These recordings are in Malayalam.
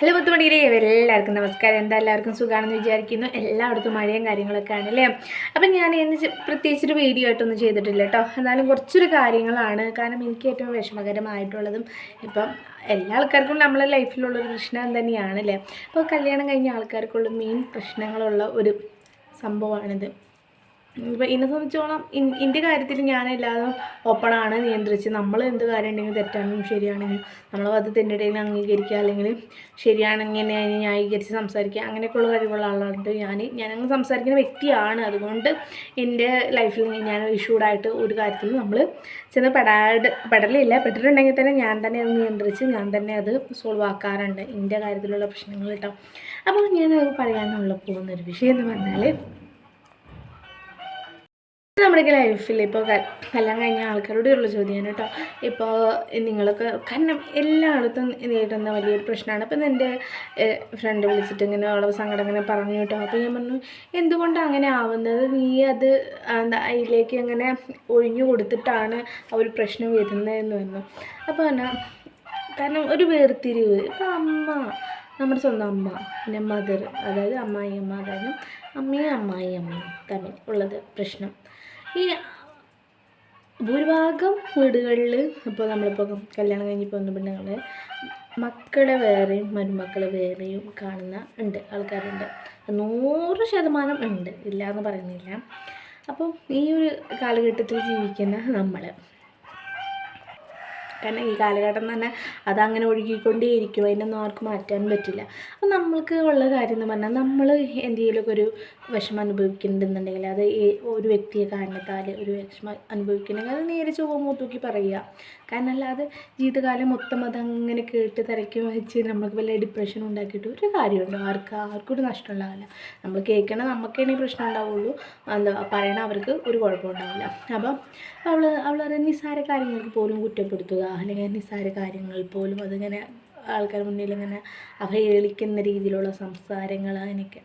ഹലോ പത്ത് മണിയിലെ എല്ലാവർക്കും നമസ്കാരം. എന്താ എല്ലാവർക്കും സുഖമാണെന്ന് വിചാരിക്കുന്നു. എല്ലായിടത്തും മഴയും കാര്യങ്ങളൊക്കെ ആണല്ലേ? അപ്പം ഞാൻ ഇന്ന് പ്രത്യേകിച്ചൊരു വീഡിയോ ആയിട്ടൊന്നും ചെയ്തിട്ടില്ല കേട്ടോ എന്നാലും കുറച്ചൊരു കാര്യങ്ങളാണ്. കാരണം എനിക്ക് ഏറ്റവും വിഷമകരമായിട്ടുള്ളതും ഇപ്പം എല്ലാ ആൾക്കാർക്കും നമ്മളെ ലൈഫിലുള്ളൊരു പ്രശ്നം തന്നെയാണ് അല്ലേ അപ്പോൾ കല്യാണം കഴിഞ്ഞ ആൾക്കാർക്കുള്ള മെയിൻ പ്രശ്നങ്ങളുള്ള ഒരു സംഭവമാണിത് ഇപ്പം എന്നെ സംബന്ധിച്ചോളം എന്റെ കാര്യത്തിൽ ഞാൻ എല്ലാതും ഓപ്പണാണ് നിയന്ത്രിച്ച് നമ്മൾ എന്ത് കാര്യം ഉണ്ടെങ്കിലും തെറ്റാണെങ്കിലും ശരിയാണെങ്കിലും നമ്മൾ അത് തെന്റെ ഇടയിൽ അംഗീകരിക്കുക അല്ലെങ്കിൽ ശരിയാണെങ്കിൽ തന്നെ അതിനെ ന്യായീകരിച്ച് സംസാരിക്കുക അങ്ങനെയൊക്കെയുള്ള കഴിവുള്ള ആളാണ് ഞാൻ ഞാനങ്ങ് സംസാരിക്കുന്ന വ്യക്തിയാണ്. അതുകൊണ്ട് എന്റെ ലൈഫിൽ ഞാൻ ഇഷ്യൂഡായിട്ട് ഒരു കാര്യത്തിൽ നമ്മൾ ചെന്ന് പെടാട് പെടലില്ല. പെട്ടിട്ടുണ്ടെങ്കിൽ തന്നെ ഞാൻ തന്നെ അത് നിയന്ത്രിച്ച് ഞാൻ തന്നെ അത് സോൾവ് ആക്കാറുണ്ട്. എന്റെ കാര്യത്തിലുള്ള പ്രശ്നങ്ങൾ കേട്ടോ. അപ്പോൾ ഞാനത് പറയാനുള്ള പോകുന്നൊരു വിഷയം എന്ന് പറഞ്ഞാൽ നമ്മുടെ ലൈഫിൽ ഇപ്പോൾ കല്യാണം കഴിഞ്ഞ ആൾക്കാരോട് ഉള്ള ചോദ്യമാണ് കേട്ടോ ഇപ്പോൾ നിങ്ങൾക്ക് കാരണം എല്ലായിടത്തും നേരിടുന്ന വലിയൊരു പ്രശ്നമാണ്. അപ്പം എന്റെ ഫ്രണ്ട് വിളിച്ചിട്ട് ഇങ്ങനെ ഉള്ള സങ്കടം ഇങ്ങനെ പറഞ്ഞു കേട്ടോ അപ്പോൾ ഞാൻ പറഞ്ഞു എന്തുകൊണ്ടാണ് അങ്ങനെ ആവുന്നത്? നീ അത് എന്താ അതിലേക്ക് അങ്ങനെ ഒഴിഞ്ഞു കൊടുത്തിട്ടാണ് ആ ഒരു പ്രശ്നം വരുന്നതെന്ന് പറഞ്ഞു. അപ്പോൾ പറഞ്ഞാൽ കാരണം ഒരു വേർതിരിവ്. ഇപ്പം അമ്മ നമ്മുടെ സ്വന്തം അമ്മ പിന്നെ മദർ അതായത് അമ്മായി അമ്മ അതായത് അമ്മയും അമ്മായി അമ്മ തമ്മിൽ ഉള്ളത് പ്രശ്നം. ഈ ഭൂരിഭാഗം വീടുകളിൽ ഇപ്പോൾ നമ്മളിപ്പോൾ കല്യാണം കഴിഞ്ഞിപ്പോൾ വന്ന പെണ്ണുങ്ങളെ മക്കളെ വേറെയും മരുമക്കളെ വേറെയും കാണുന്ന ഉണ്ട് ആൾക്കാരുണ്ട്. നൂറ് ശതമാനം ഉണ്ട് ഇല്ല എന്ന് പറയുന്നില്ല. അപ്പം ഈ ഒരു കാലഘട്ടത്തിൽ ജീവിക്കുന്ന നമ്മൾ കാരണം ഈ കാലഘട്ടം തന്നെ അതങ്ങനെ ഒഴുകിക്കൊണ്ടേയിരിക്കും. അതിനൊന്നും ആർക്കും മാറ്റാൻ പറ്റില്ല. അപ്പം നമ്മൾക്ക് ഉള്ള കാര്യം എന്ന് പറഞ്ഞാൽ നമ്മൾ എന്തെങ്കിലുമൊക്കെ ഒരു വിഷമം അനുഭവിക്കുന്നുണ്ടെന്നുണ്ടെങ്കിൽ അത് ഒരു വ്യക്തിയെ കാരണത്താൽ ഒരു വിഷമം അനുഭവിക്കുന്നുണ്ടെങ്കിൽ അത് നേരെ ചൊവ്വ മൂത്തൂക്കി പറയുക. കാരണം അല്ലാതെ ജീവിതകാലം മൊത്തം അതങ്ങനെ കേട്ട് തിരക്കി വെച്ച് നമുക്ക് വല്ല ഡിപ്രഷൻ ഉണ്ടാക്കിയിട്ട് ഒരു കാര്യമുണ്ടോ? ആർക്ക് ആർക്കും ഒരു നഷ്ടം ഉണ്ടാവില്ല. നമ്മൾ കേൾക്കണ നമുക്കാണ് പ്രശ്നം ഉണ്ടാവുള്ളൂ. എന്താ പറയണ അവർക്ക് ഒരു കുഴപ്പം ഉണ്ടാവില്ല. അപ്പം അവൾ അവൾ നിസ്സാര കാര്യങ്ങൾക്ക് പോലും കുറ്റപ്പെടുത്തുക. അല്ലെങ്കിൽ നിസ്സാര കാര്യങ്ങൾ പോലും അതിങ്ങനെ ആൾക്കാർ മുന്നിൽ ഇങ്ങനെ അവഹേളിക്കുന്ന രീതിയിലുള്ള സംസാരങ്ങൾ അതിനൊക്കെ.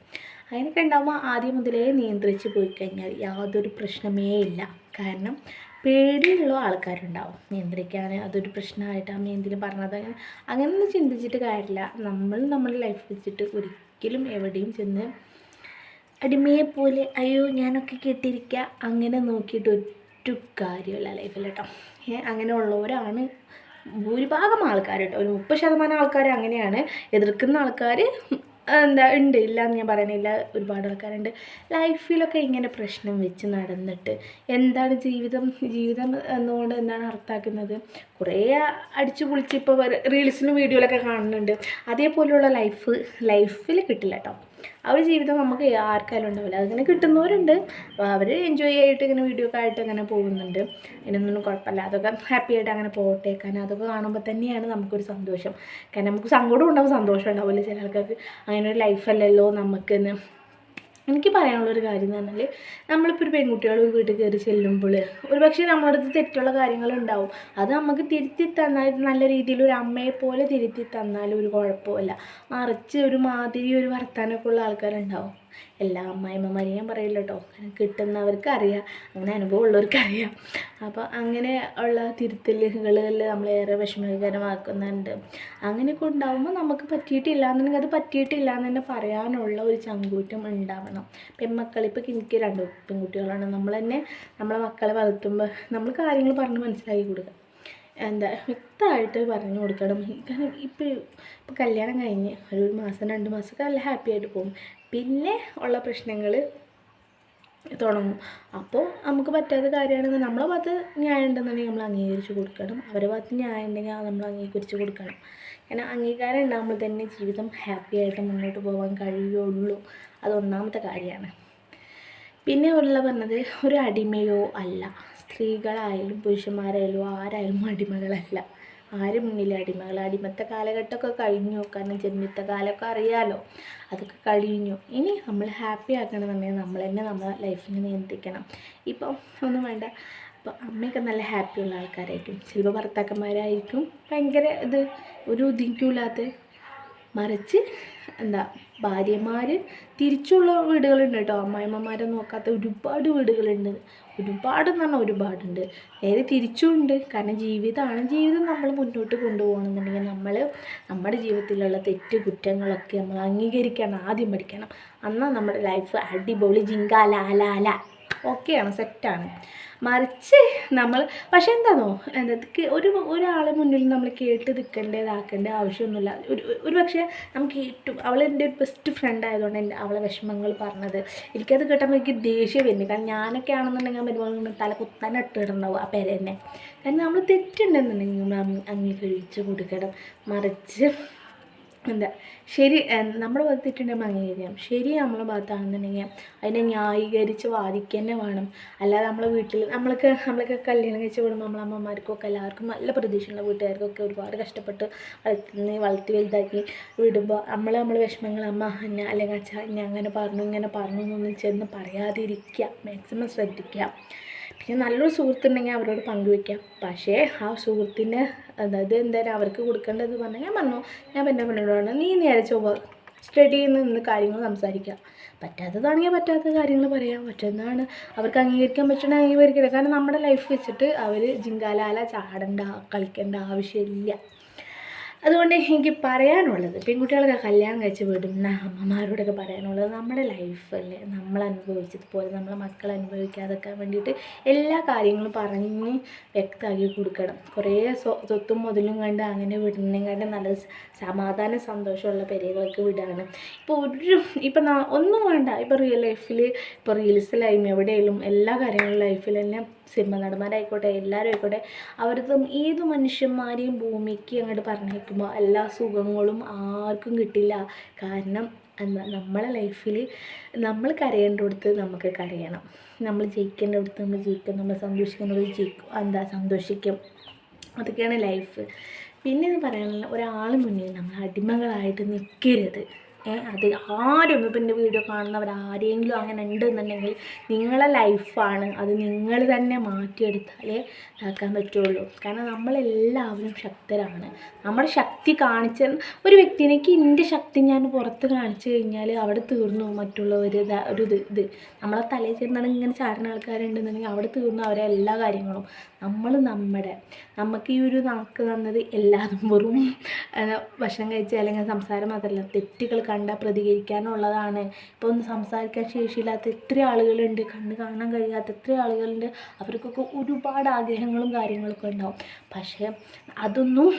അതിനൊക്കെ ഉണ്ടാകുമ്പോൾ ആദ്യം മുതലേ നിയന്ത്രിച്ച് പോയി കഴിഞ്ഞാൽ യാതൊരു പ്രശ്നമേ ഇല്ല. കാരണം പേടിയുള്ള ആൾക്കാരുണ്ടാവും. നിയന്ത്രിക്കാൻ അതൊരു പ്രശ്നമായിട്ട് അമ്മ എന്തെങ്കിലും പറഞ്ഞത് അങ്ങനെ അങ്ങനെയൊന്നും ചിന്തിച്ചിട്ട് കാര്യമില്ല. നമ്മൾ നമ്മുടെ ലൈഫ് വെച്ചിട്ട് ഒരിക്കലും എവിടെയും ചെന്ന് അടിമയെ പോലെ അയ്യോ ഞാനൊക്കെ കേട്ടിരിക്കുക അങ്ങനെ നോക്കിയിട്ട് ഒറ്റ കാര്യമില്ല ലൈഫിൽ കേട്ടോ. ഏ അങ്ങനെയുള്ളവരാണ് ഭൂരിഭാഗം ആൾക്കാർ കേട്ടോ ഒരു മുപ്പത് ശതമാനം ആൾക്കാർ അങ്ങനെയാണ് എതിർക്കുന്ന ആൾക്കാർ എന്താ ഉണ്ട്. ഇല്ല എന്ന് ഞാൻ പറയുന്നില്ല ഒരുപാട് ആൾക്കാരുണ്ട്. ലൈഫിലൊക്കെ ഇങ്ങനെ പ്രശ്നം വെച്ച് നടന്നിട്ട് എന്താണ് ജീവിതം? ജീവിതം എന്നുകൊണ്ട് എന്താണ് അർത്ഥാക്കുന്നത് കുറേ അടിച്ചു പൊളിച്ച് ഇപ്പോൾ റീൽസിലും വീഡിയോയിലൊക്കെ കാണുന്നുണ്ട്. അതേപോലെയുള്ള ലൈഫ് ലൈഫിൽ കിട്ടില്ല കേട്ടോ ആ ഒരു ജീവിതം നമുക്ക് ആർക്കായാലും ഉണ്ടാവില്ല. അതിങ്ങനെ കിട്ടുന്നവരുണ്ട്. അവർ എൻജോയ് ആയിട്ട് ഇങ്ങനെ വീഡിയോ ഒക്കെ ആയിട്ട് അങ്ങനെ പോകുന്നുണ്ട്. ഇതിനൊന്നും കുഴപ്പമില്ല. അതൊക്കെ ഹാപ്പി ആയിട്ട് അങ്ങനെ പോകട്ടേക്കാൻ അതൊക്കെ കാണുമ്പോൾ തന്നെയാണ് നമുക്കൊരു സന്തോഷം. കാരണം നമുക്ക് സങ്കടം ഉണ്ടാവും സന്തോഷം ഉണ്ടാവില്ല. ചില ആൾക്കാർക്ക് അങ്ങനെ ഒരു ലൈഫല്ലല്ലോ നമുക്കെന്ന് എനിക്ക് പറയാനുള്ളൊരു കാര്യം എന്ന് പറഞ്ഞാൽ നമ്മളിപ്പോൾ ഒരു പെൺകുട്ടികൾ ഒരു വീട്ടിൽ കയറി ചെല്ലുമ്പോൾ ഒരു പക്ഷേ നമ്മുടെ അടുത്ത് തെറ്റുള്ള കാര്യങ്ങളുണ്ടാവും. അത് നമുക്ക് തിരുത്തി തന്നാൽ നല്ല രീതിയിൽ ഒരു അമ്മയെ പോലെ തിരുത്തി തന്നാലും ഒരു കുഴപ്പമില്ല മറിച്ച് ഒരു മാതിരി ഒരു വർത്താനമൊക്കെ ഉള്ള ആൾക്കാരുണ്ടാവും. എല്ലാ അമ്മായിമ്മമാരെയും ഞാൻ പറയില്ല കേട്ടോ. അങ്ങനെ കിട്ടുന്നവർക്ക് അറിയാം. അങ്ങനെ അനുഭവം ഉള്ളവർക്ക് അറിയാം. അപ്പോൾ അങ്ങനെ ഉള്ള തിരുത്തലുകളിൽ നമ്മളേറെ വിഷമകരമാക്കുന്നുണ്ട്. അങ്ങനെയൊക്കെ ഉണ്ടാകുമ്പോൾ നമുക്ക് പറ്റിയിട്ടില്ല എന്നുണ്ടെങ്കിൽ അത് പറ്റിയിട്ടില്ല എന്ന് തന്നെ പറയാനുള്ള ഒരു ചങ്കൂറ്റം ഉണ്ടാവണം. പെൺമക്കൾ ഇപ്പോൾ എനിക്ക് രണ്ട് പെൺകുട്ടികളാണ്. നമ്മൾ തന്നെ നമ്മളെ മക്കളെ വളർത്തുമ്പോൾ നമ്മൾ കാര്യങ്ങൾ പറഞ്ഞ് മനസ്സിലാക്കി കൊടുക്കുക. എന്താ വ്യക്തമായിട്ട് പറഞ്ഞു കൊടുക്കണം. കാരണം ഇപ്പോൾ ഇപ്പോൾ കല്യാണം കഴിഞ്ഞ് ഒരു മാസം രണ്ട് മാസമൊക്കെ നല്ല ഹാപ്പി ആയിട്ട് പോകും. പിന്നെ ഉള്ള പ്രശ്നങ്ങൾ തുടങ്ങും. അപ്പോൾ നമുക്ക് പറ്റാത്ത കാര്യമാണെങ്കിൽ നമ്മളെ ഭാഗത്ത് ന്യായം ഉണ്ടെന്നുണ്ടെങ്കിൽ നമ്മൾ അംഗീകരിച്ച് കൊടുക്കണം. അവരെ ഭാഗത്ത് ന്യായം ഉണ്ടെങ്കിൽ നമ്മൾ അംഗീകരിച്ച് കൊടുക്കണം. കാരണം അംഗീകാരം ഉണ്ടാകുമ്പോൾ തന്നെ ജീവിതം ഹാപ്പി ആയിട്ട് മുന്നോട്ട് പോകാൻ കഴിയുള്ളൂ. അത് ഒന്നാമത്തെ കാര്യമാണ്. പിന്നെ ഉള്ള പറഞ്ഞത് ഒരു അടിമയോ അല്ല. സ്ത്രീകളായാലും പുരുഷന്മാരായാലും ആരായാലും അടിമകളല്ല. ആര് മുന്നിലെ അടിമകൾ അടിമത്തെ കാലഘട്ടമൊക്കെ കഴിഞ്ഞു. കാരണം ജന്മിത്ത കാലമൊക്കെ അറിയാലോ. അതൊക്കെ കഴിഞ്ഞു. ഇനി നമ്മൾ ഹാപ്പി ആക്കണമെന്നുണ്ടെങ്കിൽ നമ്മൾ തന്നെ നമ്മളെ ലൈഫിനെ നിയന്ത്രിക്കണം. ഇപ്പം ഒന്നും വേണ്ട. അപ്പോൾ അമ്മയൊക്കെ നല്ല ഹാപ്പിയുള്ള ആൾക്കാരായിരിക്കും. ചിലപ്പോൾ ഭർത്താക്കന്മാരായിരിക്കും. ഭയങ്കര ഇത് ഒരു ഉദിക്കൂലാത്ത മറിച്ച് എന്താ ഭാര്യമാർ തിരിച്ചുള്ള വീടുകളുണ്ട് കേട്ടോ. അമ്മായിമ്മമാരെ നോക്കാത്ത ഒരുപാട് വീടുകളുണ്ട്. ഒരുപാട് എന്ന് പറഞ്ഞാൽ ഒരുപാടുണ്ട്. നേരെ തിരിച്ചുമുണ്ട് കാരണം ജീവിതമാണ് ജീവിതം നമ്മൾ മുന്നോട്ട് കൊണ്ടുപോകണമെന്നുണ്ടെങ്കിൽ നമ്മൾ നമ്മുടെ ജീവിതത്തിലുള്ള തെറ്റ് കുറ്റങ്ങളൊക്കെ നമ്മൾ അംഗീകരിക്കണം. ആദ്യം പഠിക്കണം. എന്നാൽ നമ്മുടെ ലൈഫ് അടിപൊളി ജിങ്ക ലാലാല ഓക്കെയാണ് സെറ്റാണ് മറിച്ച് നമ്മൾ പക്ഷേ എന്താണോ എന്താ ഒരു ഒരാളെ മുന്നിൽ നമ്മൾ കേട്ട് നിൽക്കേണ്ടതാക്കേണ്ട ആവശ്യമൊന്നുമില്ല. ഒരു ഒരു പക്ഷേ നമുക്ക് ഏറ്റവും അവൾ എന്റെ ഒരു ബെസ്റ്റ് ഫ്രണ്ട് ആയതുകൊണ്ട് എന്റെ അവളെ വിഷമങ്ങൾ പറഞ്ഞത്. എനിക്കത് കേട്ടപ്പോൾ എനിക്ക് ദേഷ്യം വരുന്നു. കാരണം ഞാനൊക്കെ ആണെന്നുണ്ടെങ്കിൽ വരുമ്പോൾ തല കുത്താൻ ഇട്ടിടണോ ആ പേരെന്നെ കാരണം നമ്മൾ തെറ്റുണ്ടെന്നുണ്ടെങ്കിൽ നമ്മൾ കഴിച്ച് കൊടുക്കണം. മറിച്ച് എന്താ ശരി നമ്മുടെ ഭാഗത്ത് അംഗീകരിക്കാം ശരി നമ്മളെ ഭാഗത്താണെന്നുണ്ടെങ്കിൽ അതിനെ ന്യായീകരിച്ച് വാദിക്കുക തന്നെ വേണം. അല്ലാതെ നമ്മളെ വീട്ടിൽ നമ്മളൊക്കെ നമ്മളൊക്കെ കല്യാണം കഴിച്ച് വിടുമ്പോൾ നമ്മളെ അമ്മമാർക്കൊക്കെ എല്ലാവർക്കും നല്ല പ്രതീക്ഷയുള്ള വീട്ടുകാർക്കൊക്കെ ഒരുപാട് കഷ്ടപ്പെട്ട് വളർത്തി വളർത്തി വലുതാക്കി വിടുമ്പോൾ നമ്മൾ നമ്മൾ വിഷമങ്ങൾ അമ്മ എന്നെ അല്ലെങ്കിൽ അച്ഛ എന്നെ അങ്ങനെ പറഞ്ഞു ഇങ്ങനെ പറഞ്ഞു എന്നൊന്നും ചെന്ന് പറയാതിരിക്കുക. മാക്സിമം ശ്രദ്ധിക്കുക. പിന്നെ നല്ലൊരു സുഹൃത്തുണ്ടെങ്കിൽ അവരോട് പങ്കുവെക്കാം പക്ഷേ ആ സുഹൃത്തിന് അതായത് എന്തായാലും അവർക്ക് കൊടുക്കേണ്ടത് പറഞ്ഞാൽ ഞാൻ പറഞ്ഞു. ഞാൻ എന്റെ ഫ്രണ്ടിനോട് നീ നേരെ ചൊവ്വ സ്റ്റഡി ചെയ്യുന്ന നിന്ന് കാര്യങ്ങൾ സംസാരിക്കാം. പറ്റാത്തതാണെങ്കിൽ പറ്റാത്ത കാര്യങ്ങൾ പറയാം. പറ്റുന്നതാണ് അവർക്ക് അംഗീകരിക്കാൻ പറ്റണ അംഗീകരിക്കില്ല. കാരണം നമ്മുടെ ലൈഫ് വെച്ചിട്ട് അവർ ജിങ്കാലാല ചാടണ്ട കളിക്കേണ്ട ആവശ്യമില്ല. അതുകൊണ്ട് എനിക്ക് പറയാനുള്ളത് പെൺകുട്ടികളൊക്കെ കല്യാണം കഴിച്ച് വിടുന്ന അമ്മമാരോടൊക്കെ പറയാനുള്ളത് നമ്മുടെ ലൈഫല്ലേ നമ്മൾ അനുഭവിച്ചതുപോലെ നമ്മളെ മക്കൾ അനുഭവിക്കാതെക്കാൻ വേണ്ടിയിട്ട് എല്ലാ കാര്യങ്ങളും പറഞ്ഞ് വ്യക്തമാക്കി കൊടുക്കണം. കുറേ സ്വ സ്വത്തും മുതലും കണ്ട് അങ്ങനെ വിടുന്നതിനെക്കാട്ടും നല്ല സമാധാന സന്തോഷമുള്ള പെരകൾക്ക് വിടാണ്. ഇപ്പോൾ ഒരു ഇപ്പം ഒന്നും വേണ്ട. ഇപ്പോൾ റിയൽ ലൈഫിൽ ഇപ്പോൾ റീൽസിലായും എവിടെയെങ്കിലും എല്ലാ കാര്യങ്ങളും ലൈഫിൽ തന്നെ സിനിമ നടന്മാരായിക്കോട്ടെ എല്ലാവരും ആയിക്കോട്ടെ അവർക്ക് ഏത് മനുഷ്യന്മാരെയും ഭൂമിക്ക് അങ്ങോട്ട് പറഞ്ഞേക്കുമ്പോൾ എല്ലാ സുഖങ്ങളും ആർക്കും കിട്ടില്ല. കാരണം നമ്മളെ ലൈഫിൽ നമ്മൾ കരയേണ്ടടുത്ത് നമുക്ക് കരയണം. നമ്മൾ ജയിക്കേണ്ടടുത്ത് നമ്മൾ ജയിക്കും നമ്മൾ സന്തോഷിക്കേണ്ടടുത്ത് ജയിക്കും. എന്താ സന്തോഷിക്കും? അതൊക്കെയാണ് ലൈഫ്. പിന്നെ എന്ന് പറയാനുള്ള ഒരാൾ മുന്നിൽ നമ്മൾ അടിമകളായിട്ട് നിൽക്കരുത്. അത് ആരും ഇപ്പം എന്റെ വീഡിയോ കാണുന്നവർ ആരെങ്കിലും അങ്ങനെ ഉണ്ടെന്നുണ്ടെങ്കിൽ നിങ്ങളെ ലൈഫാണ്. അത് നിങ്ങൾ തന്നെ മാറ്റിയെടുത്താലേ ഇതാക്കാൻ പറ്റുള്ളൂ. കാരണം നമ്മളെല്ലാവരും ശക്തരാണ്. നമ്മുടെ ശക്തി കാണിച്ച ഒരു വ്യക്തിനേക്ക് എന്റെ ശക്തി ഞാൻ പുറത്ത് കാണിച്ചു കഴിഞ്ഞാൽ അവിടെ തീർന്നു മറ്റുള്ളവർ ഒരു ഇത് ഇത്. നമ്മളെ തലയിൽ ചേർന്നാണ് ഇങ്ങനെ ചാടുന്ന ആൾക്കാരുണ്ടെന്നുണ്ടെങ്കിൽ അവിടെ തീർന്നു അവരെ എല്ലാ കാര്യങ്ങളും. നമ്മൾ നമ്മുടെ നമുക്ക് ഈ ഒരു നാക്ക് തന്നത് എല്ലാതും വെറും ഭക്ഷണം കഴിച്ച അല്ലെങ്കിൽ സംസാരം മാത്രമല്ല തെറ്റുകൾ കണ്ടാൽ പ്രതികരിക്കാനുള്ളതാണ്. ഇപ്പോൾ ഒന്ന് സംസാരിക്കാൻ ശേഷിയില്ലാത്ത എത്ര ആളുകളുണ്ട് കണ്ണ് കാണാൻ കഴിയാത്ത എത്ര ആളുകളുണ്ട് അവർക്കൊക്കെ ഒരുപാട് ആഗ്രഹങ്ങളും കാര്യങ്ങളൊക്കെ ഉണ്ടാവും. പക്ഷേ അതൊന്നും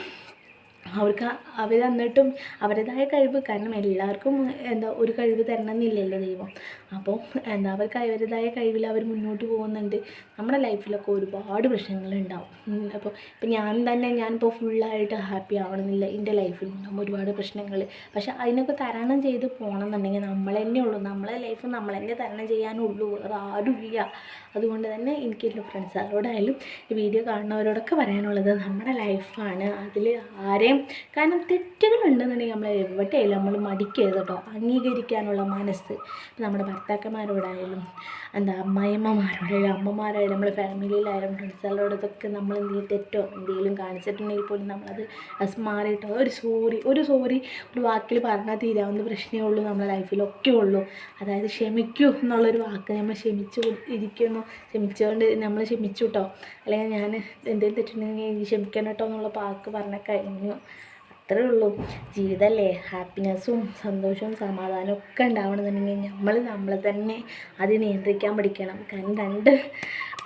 അവർക്ക് അവർ തന്നിട്ടും അവരുടേതായ കഴിവ്. കാരണം എല്ലാവർക്കും എന്താ ഒരു കഴിവ് തരണമെന്നില്ലല്ലോ ദൈവം. അപ്പോൾ എന്താ അവർക്ക് അവരുടേതായ കഴിവിൽ അവർ മുന്നോട്ട് പോകുന്നുണ്ട്. നമ്മുടെ ലൈഫിലൊക്കെ ഒരുപാട് പ്രശ്നങ്ങളുണ്ടാവും. അപ്പോൾ ഇപ്പം ഞാൻ തന്നെ ഞാനിപ്പോൾ ഫുള്ളായിട്ട് ഹാപ്പി ആവണമെന്നില്ല. എന്റെ ലൈഫിലുണ്ടാകും ഒരുപാട് പ്രശ്നങ്ങൾ. പക്ഷെ അതിനൊക്കെ തരണം ചെയ്ത് പോകണം എന്നുണ്ടെങ്കിൽ നമ്മൾ തന്നെ ഉള്ളൂ. നമ്മളെ ലൈഫ് നമ്മൾ തന്നെ തരണം ചെയ്യാനുള്ളൂ. വേറെ ആരുമില്ല അതുകൊണ്ട് തന്നെ എനിക്ക് എന്റെ ഈ വീഡിയോ കാണുന്നവരോടൊക്കെ പറയാനുള്ളത് നമ്മുടെ ലൈഫാണ് അതിൽ ആരെയും കാരണം തെറ്റുകളുണ്ടെന്നുണ്ടെങ്കിൽ നമ്മൾ എവിടെയായാലും നമ്മൾ മടിക്കരുത് കേട്ടോ. അംഗീകരിക്കാനുള്ള മനസ്സ്. നമ്മുടെ ഭർത്താക്കന്മാരോടായാലും എന്താ അമ്മായിമ്മമാരോടായാലും അമ്മമാരായാലും നമ്മുടെ ഫാമിലിയിലായാലും ഫ്രണ്ട്സുകളോടൊക്കെ നമ്മൾ എന്തെങ്കിലും തെറ്റോ എന്തെങ്കിലും കാണിച്ചിട്ടുണ്ടെങ്കിൽ പോലും നമ്മളത് അത് മാറിയിട്ടോ ഒരു സോറി ഒരു സോറി ഒരു വാക്കിൽ പറഞ്ഞാൽ തീരാവുന്ന പ്രശ്നമേ ഉള്ളൂ നമ്മുടെ ലൈഫിലൊക്കെ ഉള്ളൂ. അതായത് ക്ഷമിക്കൂ എന്നുള്ളൊരു വാക്ക് നമ്മൾ ക്ഷമിച്ചു ഇരിക്കുന്നു. ക്ഷമിച്ചുകൊണ്ട് നമ്മൾ ക്ഷമിച്ചു കേട്ടോ അല്ലെങ്കിൽ ഞാൻ എന്തെങ്കിലും തെറ്റുണ്ടെങ്കിൽ ക്ഷമിക്കണം കേട്ടോ എന്നുള്ള വാക്ക് പറഞ്ഞ കഴിഞ്ഞു. അത്രേ ഉള്ളൂ. ജീവിതമല്ലേ ഹാപ്പിനെസ്സും സന്തോഷവും സമാധാനവും ഒക്കെ ഉണ്ടാവണമെന്നുണ്ടെങ്കിൽ നമ്മൾ നമ്മളെ തന്നെ അത് നിയന്ത്രിക്കാൻ പഠിക്കണം. കാരണം രണ്ട്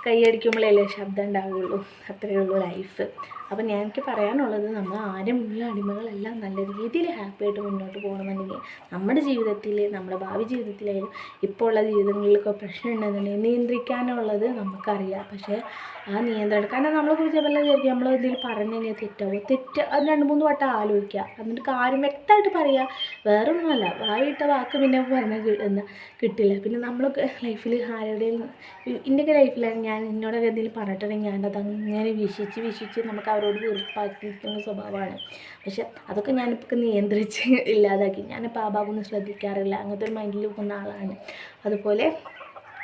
കൈയടിക്കുമ്പോഴല്ലേ ശബ്ദം ഉണ്ടാവുകയുള്ളൂ. അത്രേ ഉള്ളൂ ലൈഫ് അപ്പം ഞാൻ എനിക്ക് പറയാനുള്ളത് നമ്മൾ ആരും ഉള്ള അടിമകളെല്ലാം നല്ല രീതിയിൽ ഹാപ്പി ആയിട്ട് മുന്നോട്ട് പോകണമെന്നുണ്ടെങ്കിൽ നമ്മുടെ ജീവിതത്തിൽ നമ്മുടെ ഭാവി ജീവിതത്തിലായാലും ഇപ്പോൾ ഉള്ള ജീവിതങ്ങളിലൊക്കെ പ്രശ്നം ഉണ്ടെന്നുണ്ടെങ്കിൽ നിയന്ത്രിക്കാനുള്ളത് നമുക്കറിയാം. പക്ഷേ ആ നിയന്ത്രണം കാരണം നമ്മളെ കുറിച്ച് വല്ല വിചാരിക്കും നമ്മൾ എന്തെങ്കിലും പറഞ്ഞു തെറ്റാവോ തെറ്റ് അത് രണ്ട് മൂന്ന് വട്ടം ആലോചിക്കുക. എന്നിട്ട് കാര്യം വ്യക്തമായിട്ട് പറയുക വേറൊന്നുമല്ല വായിട്ട വാക്ക് പിന്നെ പറഞ്ഞാൽ എന്താ കിട്ടില്ല. പിന്നെ നമ്മളൊക്കെ ലൈഫിൽ ആരുടെയും എന്റെയൊക്കെ ലൈഫിലാണ് ഞാൻ എന്നോടൊക്കെ എന്തെങ്കിലും പറഞ്ഞിട്ടുണ്ടെങ്കിൽ ഞാനത് അങ്ങനെ വിശിച്ച് വിശിച്ച് നമുക്ക് അവരോട് വെറുപ്പാക്കിയിരിക്കുന്ന സ്വഭാവമാണ്. പക്ഷെ അതൊക്കെ ഞാനിപ്പോൾ നിയന്ത്രിച്ച് ഇല്ലാതാക്കി. ഞാനിപ്പോൾ ആ ഭാഗമൊന്നും ശ്രദ്ധിക്കാറില്ല. അങ്ങനത്തെ ഒരു മൈൻഡിൽ പോകുന്ന ആളാണ്. അതുപോലെ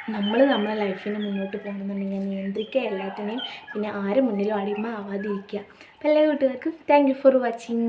നമ്മൾ നമ്മുടെ ലൈഫിനെ മുന്നോട്ട് പോകണമെന്നുണ്ടെങ്കിൽ നിയന്ത്രിക്കുക എല്ലാത്തിനെയും. പിന്നെ ആരും മുന്നിലും അടിമ ആവാതിരിക്കുക. അപ്പോൾ എല്ലാ കൂട്ടുകാർക്കും താങ്ക് യു ഫോർ വാച്ചിങ്